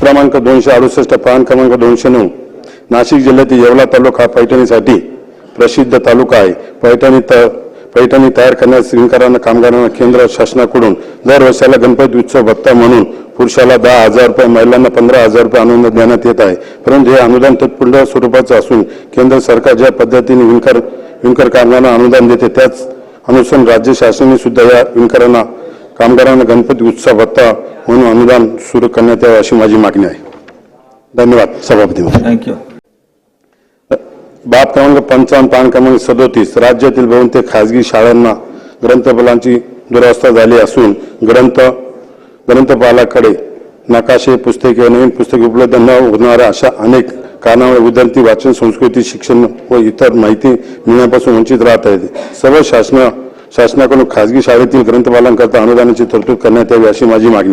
क्रमांक दोनशे अडुसष्ट प्राण क्रमांक दोनशे नऊ. नाशिक जिल्ह्यातील येवला तालुका पैठणीसाठी प्रसिद्ध तालुका आहे. पैठणी त पैठणी तयार करण्यास विणकरांना कामगारांना केंद्र शासनाकडून दर वर्षाला गणपती उत्सव भत्ता म्हणून पुरुषाला दहा हजार रुपये महिलांना पंधरा हजार रुपये अनुदान देण्यात येत आहे. परंतु हे अनुदान तत्पूर्ण स्वरूपाचं असून केंद्र सरकार ज्या पद्धतीने विणकर विणकर कामगारांना अनुदान देते त्याच अनुसरून राज्य शासनाने सुद्धा या विणकरांना कामगारांना गणपती उत्सव भत्ता म्हणून अनुदान सुरू करण्यात यावे अशी माझी मागणी आहे. धन्यवाद सभापती. थँक्यू बाब क्रमांक पंचावन्न पान क्रमांक सदोतीस राज्यातील बहुतेक खासगी शाळांना ग्रंथपालांची दुरावस्था झाली असून ग्रंथ ग्रंथपालाकडे नकाशे पुस्तके नवीन पुस्तके उपलब्ध न होणाऱ्या अशा अनेक कारणामुळे विद्यार्थी वाचन संस्कृती शिक्षण व इतर माहिती मिळण्यापासून वंचित राहत आहेत सर्व शासन शासनाकडून खासगी शाळेतील ग्रंथपालांकरता अनुदानाची तरतूद करण्यात यावी अशी माझी मागणी आहे.